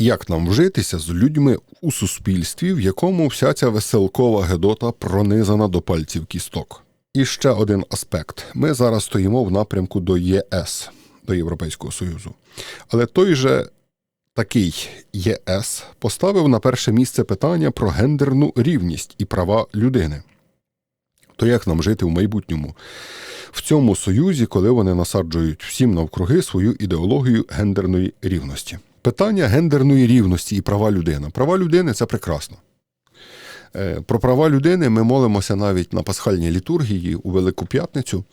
Як нам вжитися з людьми у суспільстві, в якому вся ця веселкова гедота пронизана до пальців кісток? І ще один аспект: ми зараз стоїмо в напрямку до ЄС, до Європейського Союзу. Але той же такий ЄС поставив на перше місце питання про гендерну рівність і права людини. То як нам жити в майбутньому? В цьому союзі, коли вони насаджують всім навкруги свою ідеологію гендерної рівності. Питання гендерної рівності і права людини. Права людини це прекрасно. Е, Про права людини ми молимося навіть на пасхальній літургії у Велику П'ятницю,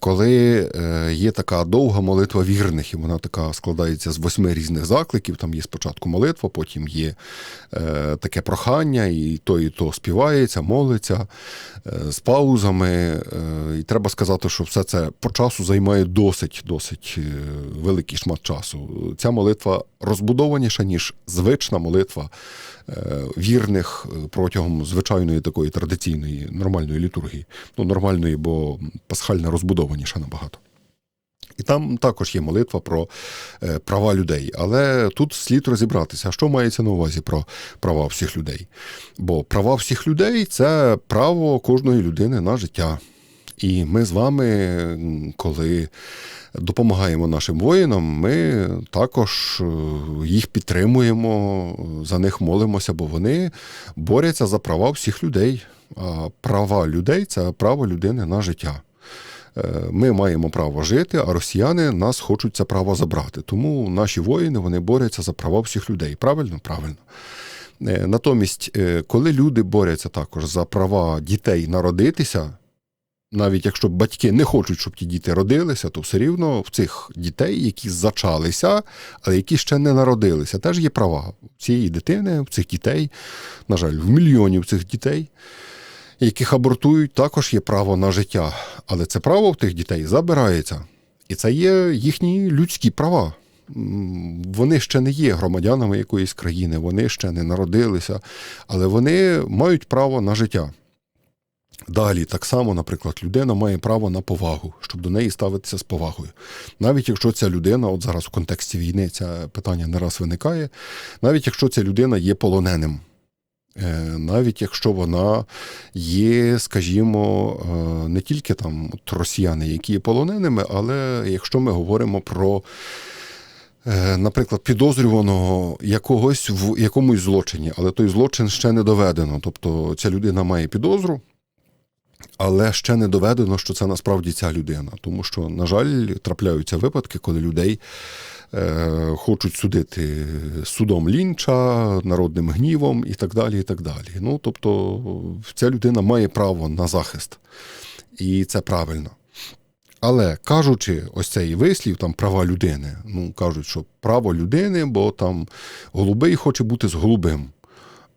коли е, є така довга молитва вірних, і вона така складається з восьми різних закликів. Там є спочатку молитва, потім є е, таке прохання, і то, і то співається, молиться е, з паузами. І треба сказати, що все це по часу займає досить, досить великий шмат часу. Ця молитва розбудованіша, ніж звична молитва вірних протягом звичайної такої традиційної нормальної літургії. Ну, нормальної, бо пасхальна розбудованіша набагато. І там також є молитва про е, права людей. Але тут слід розібратися, що мається на увазі про права всіх людей. Бо права всіх людей це право кожної людини на життя. І ми з вами, коли допомагаємо нашим воїнам, ми також е, їх підтримуємо, за них молимося, бо вони борються за права всіх людей. А права людей це право людини на життя. Е, Ми маємо право жити, а росіяни нас хочуть це право забрати. Тому наші воїни вони борються за права всіх людей. Правильно? Правильно. Е, Натомість, е, коли люди борються також за права дітей народитися, навіть якщо батьки не хочуть, щоб ті діти родилися, то все рівно в цих дітей, які зачалися, але які ще не народилися, теж є права цієї дитини, в цих дітей, на жаль, в мільйонів цих дітей, яких абортують, також є право на життя. Але це право в тих дітей забирається. І це є їхні людські права. Вони ще не є громадянами якоїсь країни, вони ще не народилися, але вони мають право на життя. Далі, так само, наприклад, людина має право на повагу, щоб до неї ставитися з повагою. Навіть якщо ця людина, от зараз в контексті війни це питання не раз виникає, навіть якщо ця людина є полоненим, навіть якщо вона є, скажімо, е, не тільки там от росіяни, які є полоненими, але якщо ми говоримо про. е, Наприклад, підозрюваного якогось в якомусь злочині, але той злочин ще не доведено. Тобто ця людина має підозру, але ще не доведено, що це насправді ця людина. Тому що, на жаль, трапляються випадки, коли людей е, хочуть судити судом лінча, народним гнівом і так далі. і так далі. Ну, тобто, ця людина має право на захист, і це правильно. Але кажучи, ось цей вислів, там права людини, ну кажуть, що право людини, бо там голубий хоче бути з голубим.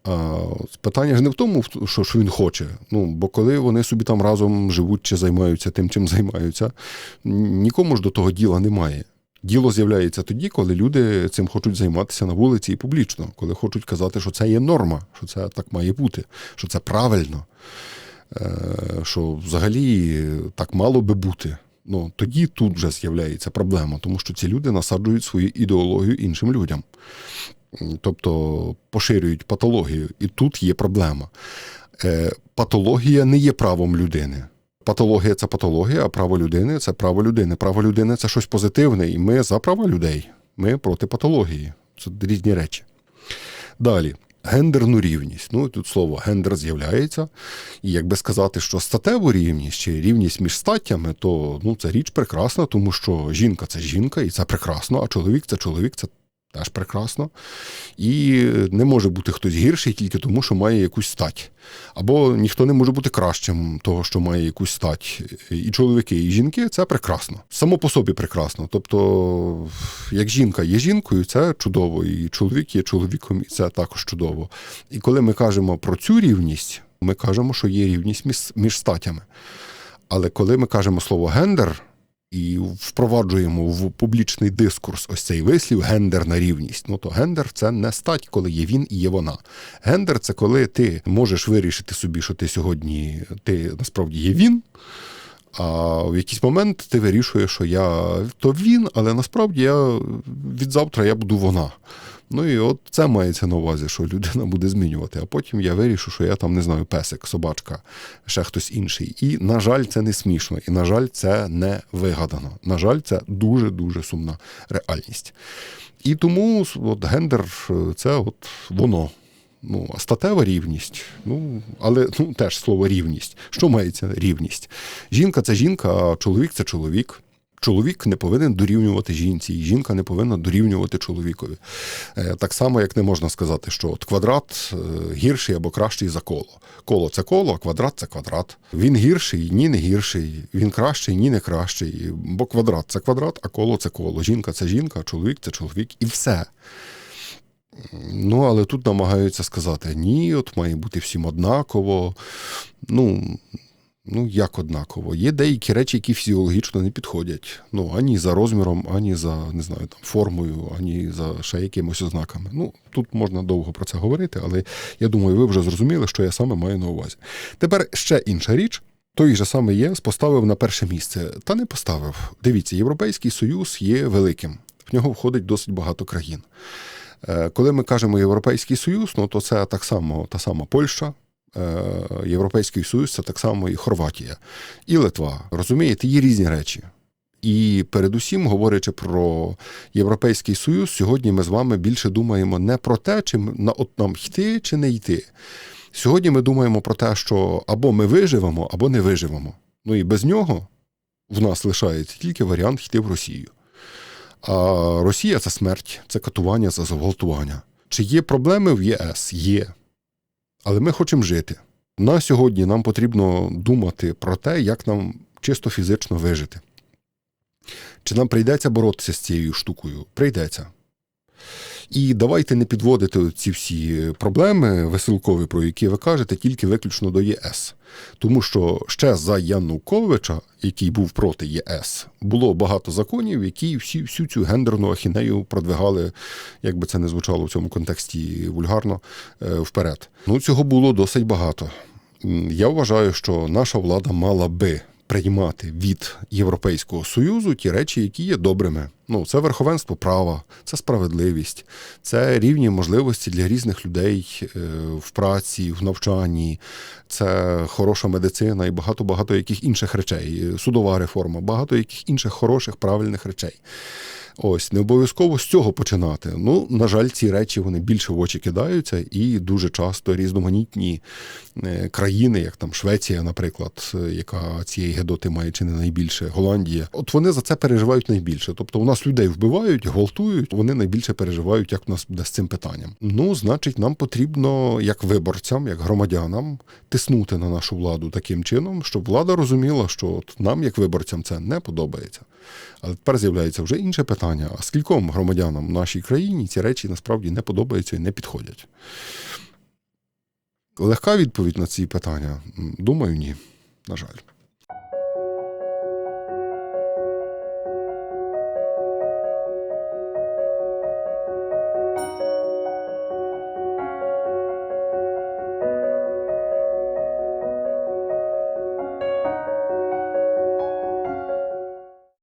А, питання ж не в тому, що, що він хоче. Ну, бо коли вони собі там разом живуть чи займаються тим, чим займаються, нікому ж до того діла немає. Діло з'являється тоді, коли люди цим хочуть займатися на вулиці і публічно, коли хочуть казати, що це є норма, що це так має бути, що це правильно, е, що взагалі так мало би бути. Ну, тоді тут вже з'являється проблема, тому що ці люди насаджують свою ідеологію іншим людям. Тобто поширюють патологію, і тут є проблема. Е, Патологія не є правом людини. Патологія це патологія, а право людини це право людини. Право людини це щось позитивне, і ми за права людей. Ми проти патології. Це різні речі. Далі. Гендерну рівність. Ну, тут слово гендер з'являється. І якби сказати, що статеву рівність чи рівність між статтями, то ну, це річ прекрасна, тому що жінка це жінка, і це прекрасно, а чоловік це чоловік, це теж прекрасно. І не може бути хтось гірший тільки тому, що має якусь стать. Або ніхто не може бути кращим того, що має якусь стать. І чоловіки, і жінки це прекрасно. Само по собі прекрасно. Тобто, як жінка є жінкою, це чудово, і чоловік є чоловіком, і це також чудово. І коли ми кажемо про цю рівність, ми кажемо, що є рівність між, статями. Але коли ми кажемо слово гендер, і впроваджуємо в публічний дискурс ось цей вислів гендерна рівність. Ну то гендер це не стать, коли є він і є вона. Гендер це коли ти можеш вирішити собі, що ти сьогодні ти насправді є він. А в якийсь момент ти вирішуєш, що я то він, але насправді я від завтра я буду вона. Ну і от це мається на увазі, що людина буде змінювати. А потім я вирішу, що я там не знаю, песик, собачка, ще хтось інший. І, на жаль, це не смішно. І, на жаль, це не вигадано. На жаль, це дуже-дуже сумна реальність. І тому от, гендер це от воно. Ну, статева рівність. Ну, але ну, теж слово рівність. Що мається рівність? Жінка це жінка, а чоловік це чоловік. Чоловік не повинен дорівнювати жінці, і жінка не повинна дорівнювати чоловікові. Е, Так само, як не можна сказати, що от квадрат е, гірший або кращий за коло. Коло це коло, а квадрат це квадрат. Він гірший, ні, не гірший. Він кращий, ні, не кращий. Бо квадрат це квадрат, а коло це коло. Жінка це жінка, чоловік це чоловік. І все. Ну, але тут намагаються сказати: ні, от має бути всім однаково. Ну, ну як однаково? Є деякі речі, які фізіологічно не підходять. Ну, ані за розміром, ані за не знаю, там, формою, ані за ще якимось ознаками. Ну, тут можна довго про це говорити, але я думаю, ви вже зрозуміли, що я саме маю на увазі. Тепер ще інша річ. Той же самий ЄС поставив на перше місце, та не поставив. Дивіться, Європейський Союз є великим, в нього входить досить багато країн. Е, Коли ми кажемо Європейський Союз, ну то це так само та сама Польща, Європейський Союз це так само і Хорватія, і Литва. Розумієте, є різні речі. І передусім, говорячи про Європейський Союз, сьогодні ми з вами більше думаємо не про те, чи на от нам йти чи не йти. Сьогодні ми думаємо про те, що або ми виживемо, або не виживемо. Ну і без нього в нас лишається тільки варіант йти в Росію. А Росія це смерть, це катування, це зґвалтування. Чи є проблеми в ЄС? Є. Але ми хочемо жити. На сьогодні нам потрібно думати про те, як нам чисто фізично вижити. Чи нам прийдеться боротися з цією штукою? Прийдеться. І давайте не підводити ці всі проблеми веселкові, про які ви кажете, тільки виключно до ЄС. Тому що ще за Януковича, який був проти ЄС, було багато законів, які всі, всю цю гендерну ахінею продвигали, як би це не звучало в цьому контексті вульгарно, е, вперед. Ну, цього було досить багато. Я вважаю, що наша влада мала би приймати від Європейського Союзу ті речі, які є добрими. Ну, це верховенство права, це справедливість, це рівні можливості для різних людей е, в праці, в навчанні, це хороша медицина і багато багато яких інших речей, е, судова реформа, багато яких інших хороших, правильних речей. Ось не обов'язково з цього починати. Ну, на жаль, ці речі вони більше в очі кидаються, і дуже часто різноманітні е, країни, як там Швеція, наприклад, яка цієї гедоти має чи не найбільше, Голландія. От вони за це переживають найбільше. Тобто, у нас людей вбивають, гвалтують. Вони найбільше переживають, як у нас буде з цим питанням. Ну, значить, нам потрібно, як виборцям, як громадянам, тиснути на нашу владу таким чином, щоб влада розуміла, що от нам, як виборцям, це не подобається. Але тепер з'являється вже інше питання: а скільком громадянам в нашій країні ці речі насправді не подобаються і не підходять? Легка відповідь на ці питання? Думаю, ні. На жаль.